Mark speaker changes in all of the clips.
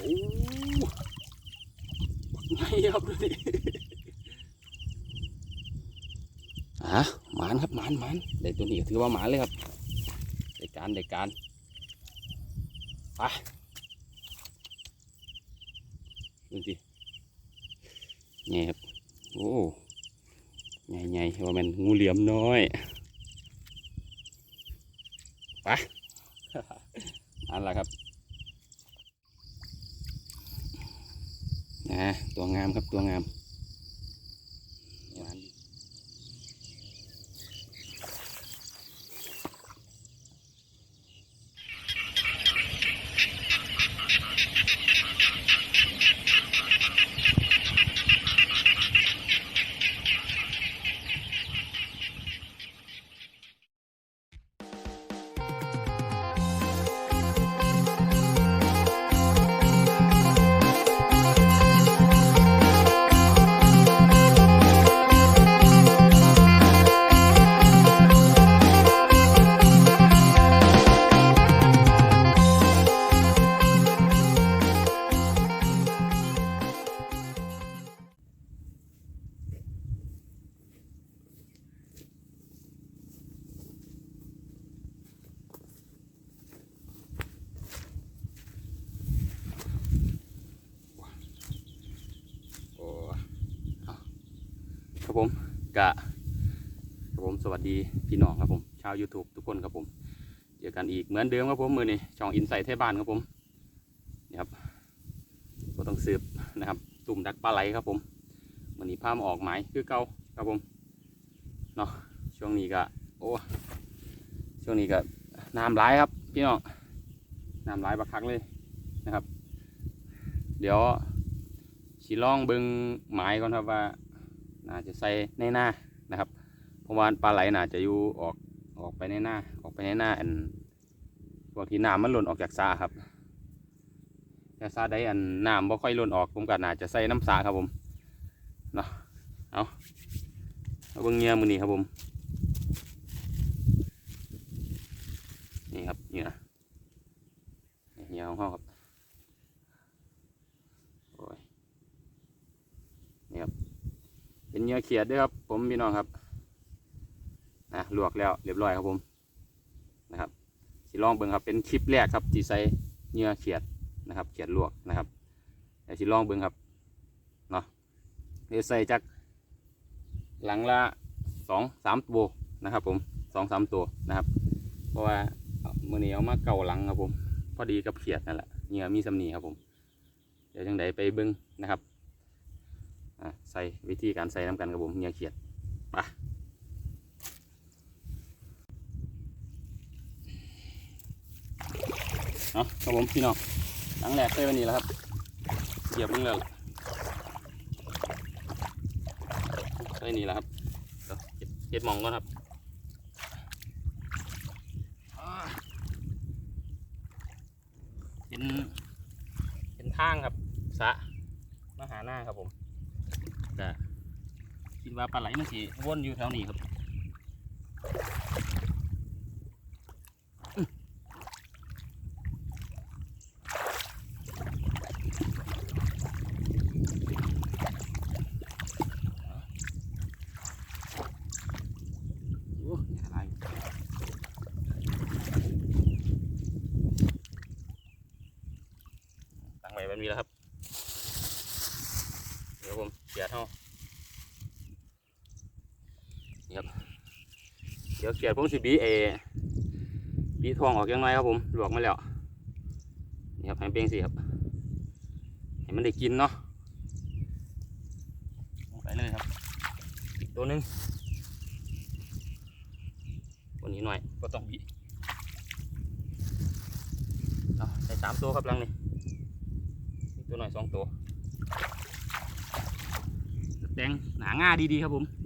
Speaker 1: โอ้ไงครับดูดิอะหมานครับหมานหมานได้ตัวนี้ถือว่าหมานเลยครับได้กการได้กการไปดูสิไงครับโอ้ใหญ่ๆว่ามันงูเหลี่ยมน้อยไปอันหละครับ นะตัวงามครับตัวงาม ครับผมกะครับผมสวัสดีพี่น้องครับผมชาว YouTube ทุกคนครับผมเจอกันอีกเหมือนเดิมครับผมมือนี้ช่องอินไซต์ไทยบ้านครับผมนี่ครับก็ต้องสืบนะครับ ตุ่มดักปลาไหลครับผมวันนี้พามออกหมายคือเก่าครับผมเนาะช่วงนี้ก็โอ้ช่วงนี้ก็น้ำร้ายครับพี่น้องน้ำร้ายบักคักเลยนะครับ เดี๋ยวสิล่องเบิงหมายก่อนครับว่า น่าจะใส่ในหน้านะครับเพราะว่าปลาไหลน่าจะอยู่ออกออกไปในหน้าออกไปในหน้าอันพวกที่น้ำมันหล่นออกจากสาครับแต่สาใดอันน้ำบ่ค่อยหล่นออกผมก็น่าจะใส่น้ำสาครับผมเนาะเอาเอาเบิ่งเหงียมือนี้ครับผมนี่ครับเงียเงียของเขาครับโอ้ยนี่ครับ เป็นเหงียเขียดด้วยครับ ผมพี่น้องครับนะลวกแล้วเรียบร้อยครับผมนะครับสิลองเบิ่งครับเป็นคลิปแรกครับที่ใส่เนื้อเขียดนะครับ เขียดลวกนะครับเดี๋ยวสิลองเบิ่งครับเนาะเดี๋ยวใส่จากหลังละสองสามตัวนะครับ ผมสองสามตัวนะครับ เพราะว่ามื่อนี้เอามาเก่าหลังครับผม พอดีกับเขียดนั่นแหละเนื้อมีสำนีครับผม เดี๋ยวจังใดไปเบิ่งนะครับ ใส่วิธีการใส่น้ำกันครับผมเนื้อเขียดไปเนาะครับผมพี่น้องหลังแรกใส่วันนี้แล้วครับเหยียบมึงแล้วใส่นี่แล้วครับเก็บเก็บหมองก่อนครับเป็นเป็นทางครับสะมาหาหน้าครับผม แต่คิดว่าปลาไหลมันสีวนอยู่แถวนี้ครับโอ้ยอะไรตั้งไว้แบบนี้แล้วครับเดี๋ยวผมเสียดเท่านี่ครับเดี๋ยวเสียดผมสิบีเอบีทองออกยังไงครับผมลวกมาแล้วนี่ครับให้เปรี้ยงสิครับให้มันได้กินเนาะลงไปเลยครับอีกตัวหนึงวันนี้หน่อยก็ต้องบีเอาใส่สามตัวครับลังนี่อีกตัวหน่อยสองตัวแดงหนาง่าดีๆครับผม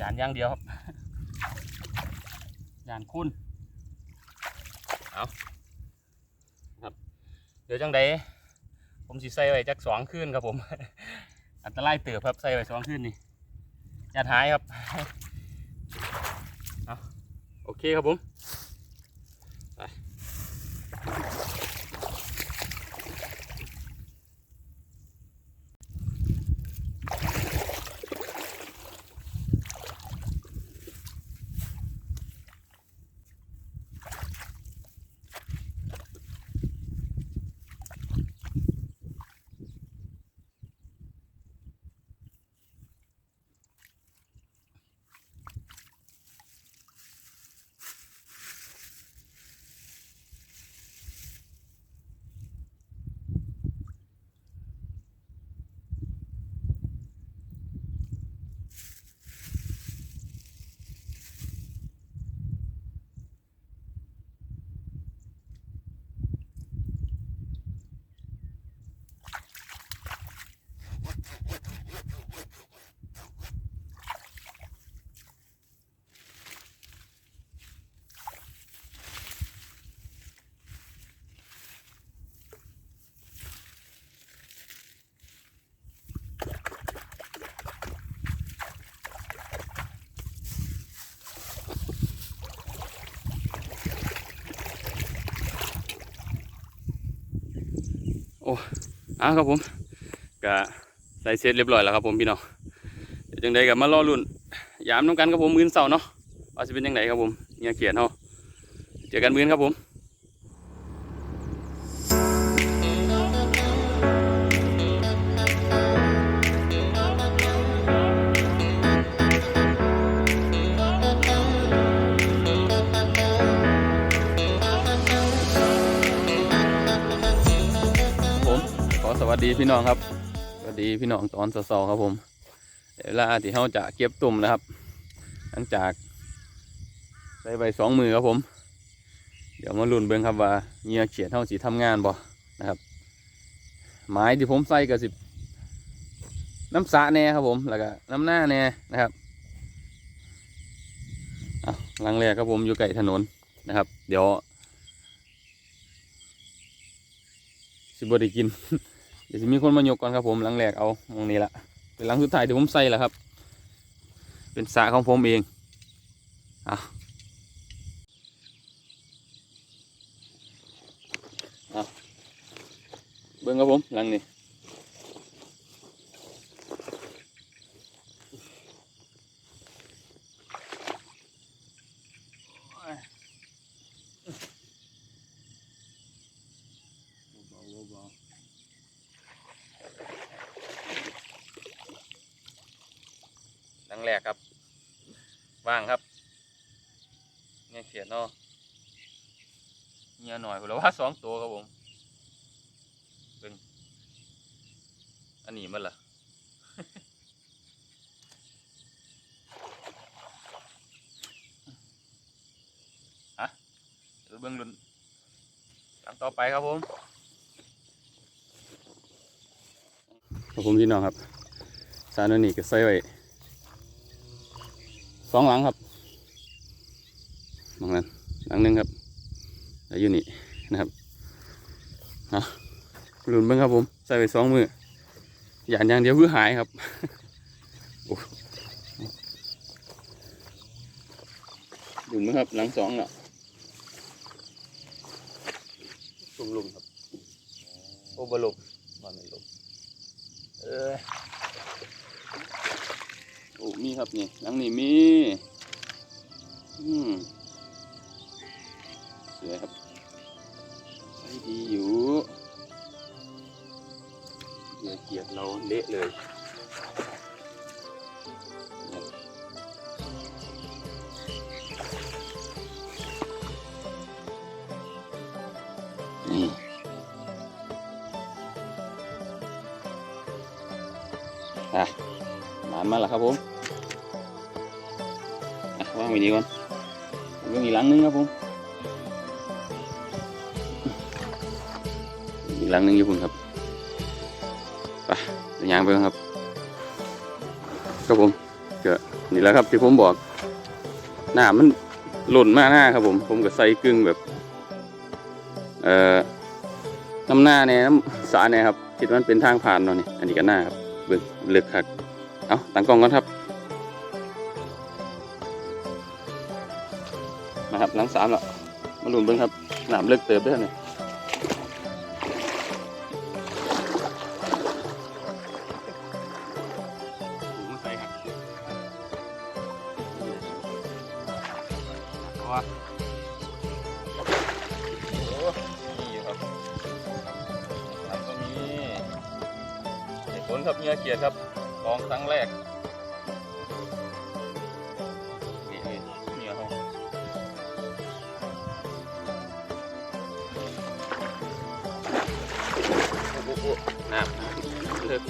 Speaker 1: ยานย่างเดียวครับยานคุณเอาครับ เดี๋ยวจังไดผมสิใส่ไว้จักสองขึ้นครับผม อันตรายเติบครับใส่ไว้สองขึ้นนี่อย่าท้ายครับ เอาโอเคครับผม อะครับผมก็ใส่เสร็จเรียบร้อยแล้วครับผมพี่น้องเดี๋ยวจังใดกับมารอรุ่นยามน้ำกันครับผมมื้อเสาร์เนาะว่าจะเป็นยังไงครับผมเนี่ยเขียนเนาะเจอกันมื้อครับผม วัสดีพี่น้องครับ สวัสดีพี่น้องตอนสาร์ๆครับผมเดี๋ยวลาที่เราจะเก็บตุ่มนะครับ หลังจากใส่ใบสองมือครับผม เดี๋ยวมาลุ้นเบิ่งครับว่าเงียเขียดเท่าสีทำงานบ่นะครับ ไม้ที่ผมใส่ก็สิบน้ำสระแน่ครับผม แล้วก็น้ำหน้าแน่นะครับอะหลังแรกครับผมอยู่ใกล้ถนนนะครับ เดี๋ยวสิบได้กิน เดี๋ยวจะมีคนมายกก่อนครับผมหลังแหลกเอาตรงนี้ละเป็นหลังสุดท้ายที่ผมใส่แล้วครับ เป็นสระของผมเองอะเอาเบิ้งครับผมหลังนี้หลังแรกครับ ว่างครับเนี่ยเขียนเนาะเงียหน่ อยผมแล้วว่าสองตัวครับผมเป็นอันนี้มันล่ะฮะเดี๋ยวเบิ้งลุนตามต่อไปครับผมครับผมพี่น้องครับ สารนนี้ก็ใส่ไว้สองหลังครับมองนั้นหลังนึงครับแล้วอยู่นี่ ลุนเบิ้งครับผม ใส่ไปสองมืออย่างอย่างเดียวคือหายครับโอ้ลุนเบิ้งครับ หลังสองเนาะลุมลุมครับ โอ้บลุมมันไม่ลุมเออโอ้มีครับนี่หลังนี้มี อืมสวยครับใช้ดีอยู่ เดี๋ยวเกียดเราเละเลยเนี่ยนี่อะหมานมาแล้วครับผมอะวางไว้ดีก่อนยังอีหลังนึงครับผมอีกหลังนึงอยู่คุณครับ ยวยางไปครับครับผมไปก็นี่แหละครับที่ผมบอกหน้ามันหล่นมากหน้าครับผม ผมก็ใส่กึ่งแบบ เอ่อน้ำหน้าเนี่ยน้ำสาเนี่ยครับคิดว่ามันเป็นทางผ่านเนาะนี่อันนี้ก็หน้าครับเบิ่งเลือกครับเอาตั้งกล้องก่อนครับนะครับหลังสามแล้วมาลุ้นเบิ่งครับหนามเลิกเติบเด้วยเนี่ย นครับเนื้อเกียรติครับลองครั้งแรกนี่นี่เนื้อเขาน้ำเลิก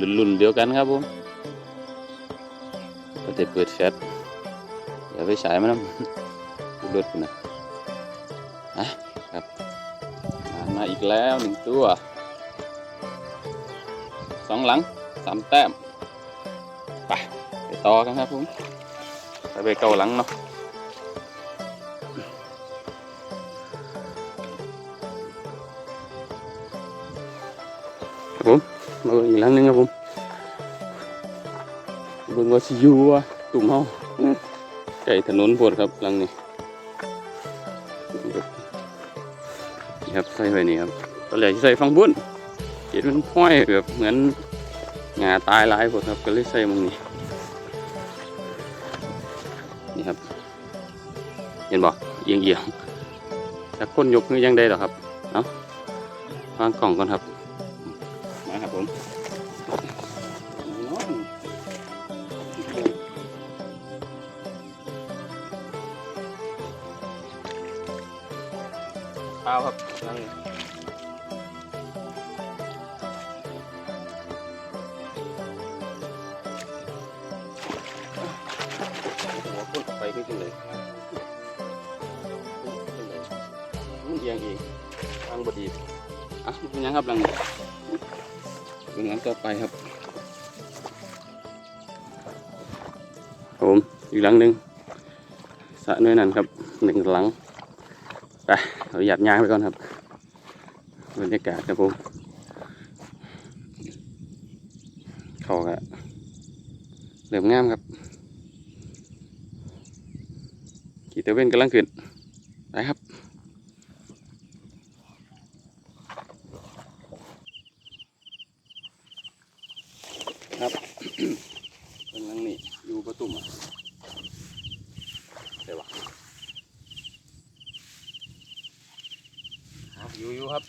Speaker 1: รุ่นๆเดียวกันครับผมก็จะเปิดแฟลชเดี๋ยวไปฉายมันนะรถนะอะครับมามาอีกแล้วหนึ่งตัวสองหลังสามแต้มไปไปต่อกันครับผมไปไปเกาหลังเนาะ มาอีกหลังหนึงครับผมเบิ่งว่าสิอยู่ว่ะตุ่มเฮาใกล้ถนนโพดครับหลังนี้นี่ครับใส่ไว้นี่ครับตอนแรกสิใส่ฟังบุญเห็นมันห้อยแบบเหมือนงาตายหลายโพดครับก็เลยใส่มองนี้นี่ครับเห็นบ่เอียงเอียงๆจากคนยกนี่ยังได้หรอครับเอาะวางกล่องก่อนครับ ผมเปล่าครับนั่งหัวพุ่นไปไม่ขึ้นเลยมันเอียงเองทางบดีอะเป็นยังครับหลัง นี้เป็นต่อไปครับผมอีกหลังหนึ่งสะน้อยนั่นครับหนึ่งหลังไปเราหยัดยางไปก่อนครับบรรยากาศครับผมเขาก็เริ่มงามครับขี่ตะเวนกำลังขึ้นไปครับ เป็นหลังนี้อยู่ประตุ่มอะเดี๋ยววะครับอยู่อยู่ครับ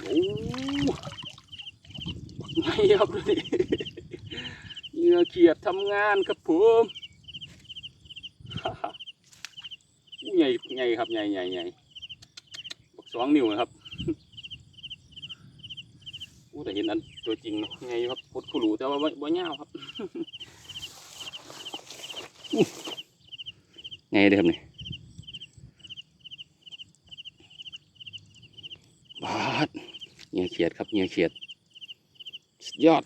Speaker 1: โอ้ไงครับนี่เหงื่อเขียดทำงานครับผม ให ญ่ใหญ่ครับใหญ่ใหญ่ใหญ่สองนิ้วนะครับอู้แต่เห็นอันตัวจริงเนาะไงครับพดขุรูแต่ว่าบ่บ่ยาวครับไงเด้อครับนี่บาดเงียเขียดครับเงียเขียดสุดยอด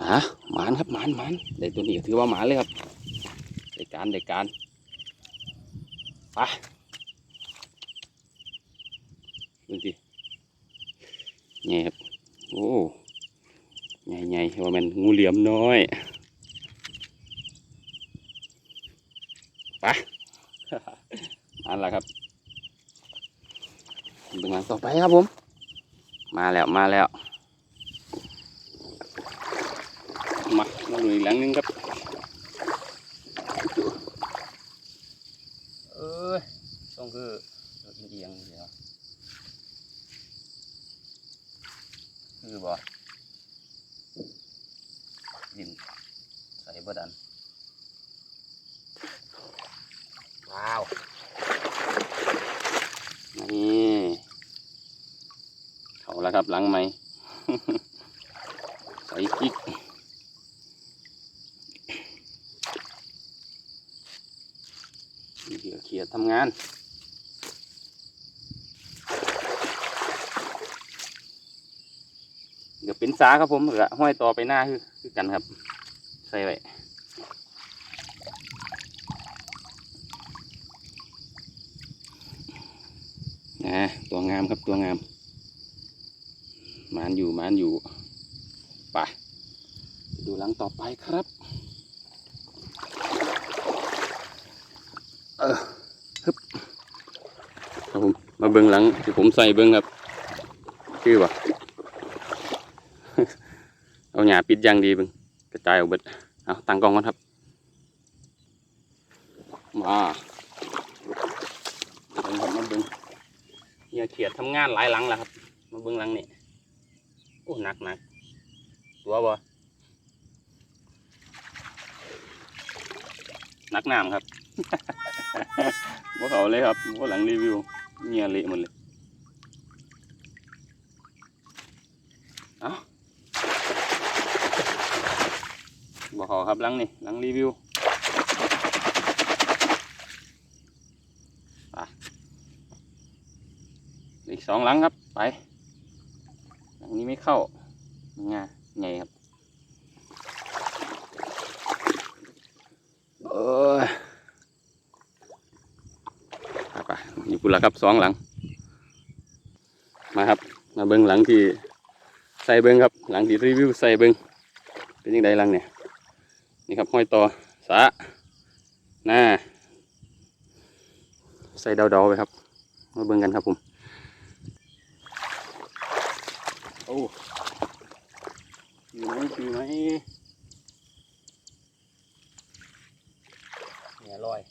Speaker 1: อะหมานครับหมานหมานได้ตัวนี้ถือว่าหมานเลยครับได้การได้การไปดูสิไงครับโอ้ใหญ่ใหญ่ว่ามันงูเหลี่ยมน้อยไปอันละครับดูงานต่อไปครับผม มาแล้วมาแล้ว อีกหลังนึงครับเออต้องคือเอียงเดียวคือบ่ยิงใส่บ่ดัน ว้าว นี่เขาแล้วครับหลังไหม ใส่กิ๊ก ยวเขียดทำงาน เดี๋ยวเป็นสาครับผมแล้วก็ห้อยต่อไปหน้าคือคือกันครับ ใส่ไว้นะตัวงามครับตัวงามมานอยู่มานอยู่ไปดูหลังต่อไปครับ เออ มาเบิ้งหลังที่ผมใส่เบิ้งครับคือว่าเอาหญ้าปิดยางดีเบิ้งกระจายออกเบิดเอาตั้งกล้องก่อนครับ มาเบิ้งครับมาเบิ้งเฮียเขียดทำงานหลายหลังแล้วครับ มาเบิ้งหลังนี่โอ้หนักหนักตัวบ่หนักน้ำครับ ว่าเขาเลยครับว่าหลังรีวิว เงียเละหมดเลยเอาบอกขาครับลังนี่ลังรีวิวไปอีกสองลังครับ ไปลังนี้ไม่เข้าง่าไงครับเออ ไป กุละครับสองหลัง มาครับ มาเบิ้งหลังที่ใส่เบิ้งครับ หลังที่รีวิวใส่เบิ้งเป็นยังไงหลังเนี่ยนี่ครับห้อยต่อสะหน้าใส่เดาๆไปครับ มาเบิ้งกันครับผมโอ้อยู่ไหมอยู่ไหมเนี่ยลอย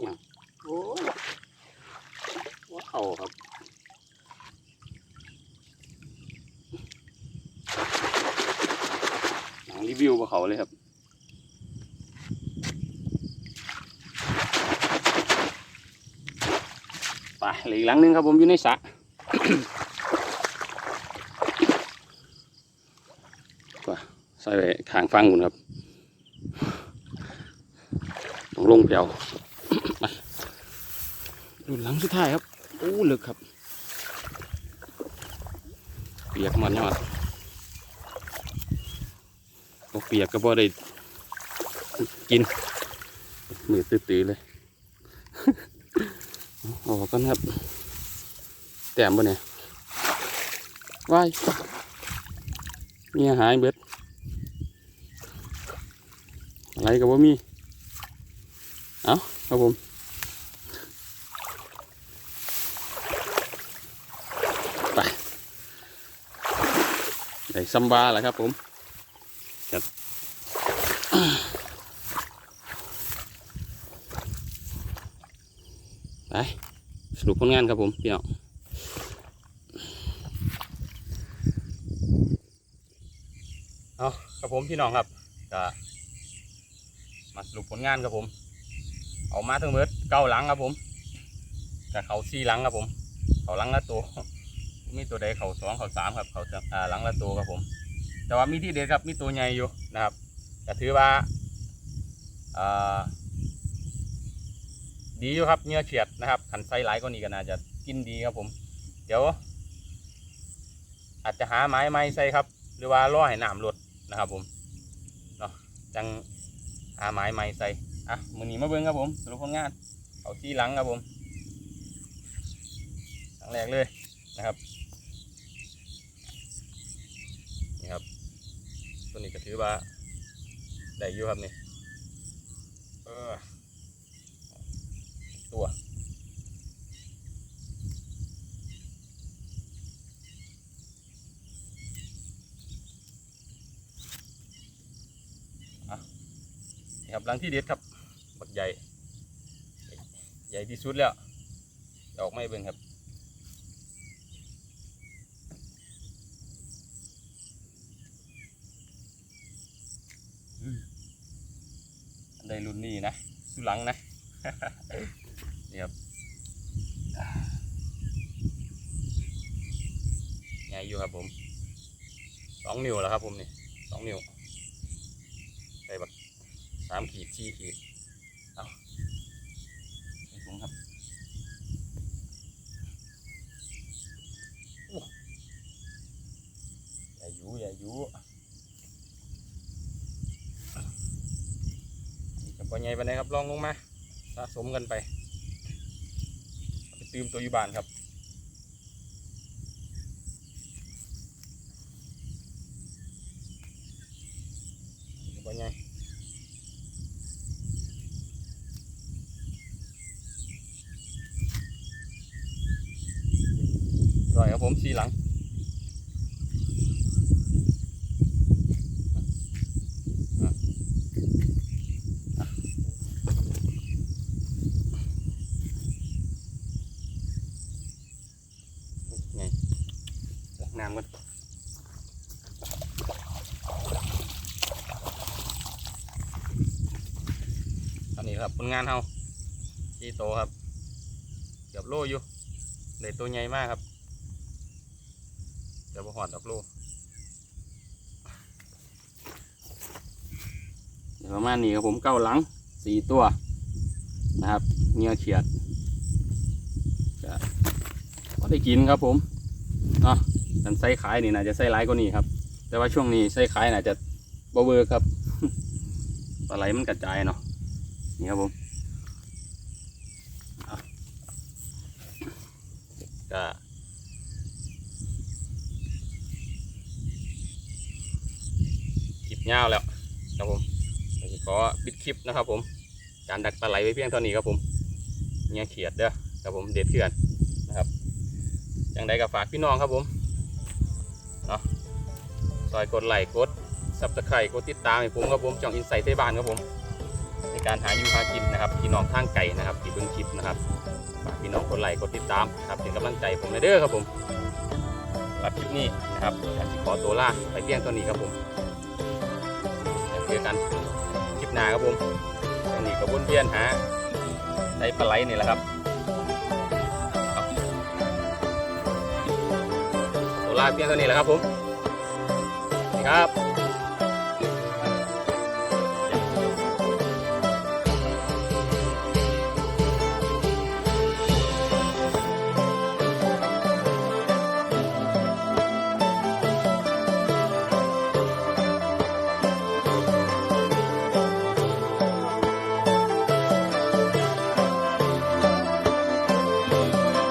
Speaker 1: เนี่ยโอ้ยว้าวครับหนังรีวิวกับเขาเลยครับไปเหลืออีกหลังหนึงครับผมอยู่ในสระก็ใส่ไว้ข้างฟังคุณครับต้องลงเปียว ดูหลังสุดท้ายครับโอ้ลึกครับ เปียกมันเนี่ยพอเปียกก็พอได้กินมือตื้อๆเลยออกกันครับ แต้มบ่เนี่ยว้ายเนี่ยหายเบิดอะไรก็บ่มี เอาครับผม ได้ซัมบาแหละครับผมครับไปสรุปผลงานครับผมพี่น้องเอาครับผมพี่น้องครับก็มาสรุปผลงานครับผม เอามาทั้งหมดเก้าหลังครับผมกับเขาสี่หลังครับผม เขาหลังละตัว มีตัวใดเขาสองเขาสามครับเขาอ่าหลังละตัวครับผม แต่ว่ามีที่เด็ดครับมีตัวใหญ่อยู่นะครับแต่ถือว่าอ่าดีอยู่ครับเนื้อเฉียดนะครับขันไซหลายก็นี่ก็น่าจะกินดีครับผม เดี๋ยว อาจจะหาไม้ไม้ใส่ครับ หรือว่าล่อให้น้ำลดนะครับผมเนาะจังหาไม้ไม้ใส่อะมือนี้มาเบิ้งครับผมสรุปผลงานเอาที่หลังครับผมครั้งแรกเลยนะครับ นี่ครับ ตัวนี้ก็ถือว่าได้อยู่ครับนี่เออตัวอะนี่ครับหลังที่เด็ดครับบักใหญ่ ใหญ่ที่สุดแล้ว ดอกไม่เบิ่งครับ รุ่นนี้นะสุลังนะนี่ครับใหญ่อยู่ครับผมสองนิ้วแล้วครับผมนี่สองนิ้วใส่แบบสามขีดสี่ขีดเอาใส่ถุครับโอ้ใหญ่อยู่ใหญ่อยู่ บปใหญ่ไปไหนครับลองลงมาสะสมกันไปไปตืมตัวอยู่บ้านครับว่าไงร่อยครับผมสีหลัง ไงล้างน้ำกันอันนี้ครับผ ลงานเฮาที่โตครับ เกือบโลอยู่เลยตัวใหญ่มากครับเดี๋ยวพอหอดดอกโลเดี๋ยวประมาณนี้ครับผมเก้าหลังสี่ตัวนะครับเงียเขียดก็ได้กินครับผมเนาะอันไส้ขายนี่น่าจะไส้ร้ายกว่านี้ครับ แต่ว่าช่วงนี้ไส้ขายน่าจะบเวอร์ครับปลาไหลมันกระจายเนาะ นี่ครับผมอาก็คลิปยาวแล้วครับผมขอปิดคลิปนะครับผม การดักปลาไหลไว้เพียงเท่านี้ครับผมเนี่ยเขียดเด้อครับผมเด็ดเขื่อนนะครับอย่างใดก็ฝากพี่น้องครับผมเนาะซอยกดไลค์กดซับสไครต์กดติดตามให้ผมครับผมจ่องอินไซต์เทบ้านครับผม ในการหาอยู่หากินนะครับพี่น้องทางไก่นะครับที่เบิ่งคลิปนะครับฝากพี่น้องกดไลค์กดติดตามครับเป็นกำลังใจผมเลยเด้อครับผมรับคลิปนี้นะครับอยากขอตัวลาไปเพียงเท่านี้ครับผมแล้วเจอกันคลิปหน้าครับผมตอนนี้ก็วนเวียนหาได้ปลาไหลนี่แหละครับตัวลาเพียงเท่านี้แหละครับผมครับ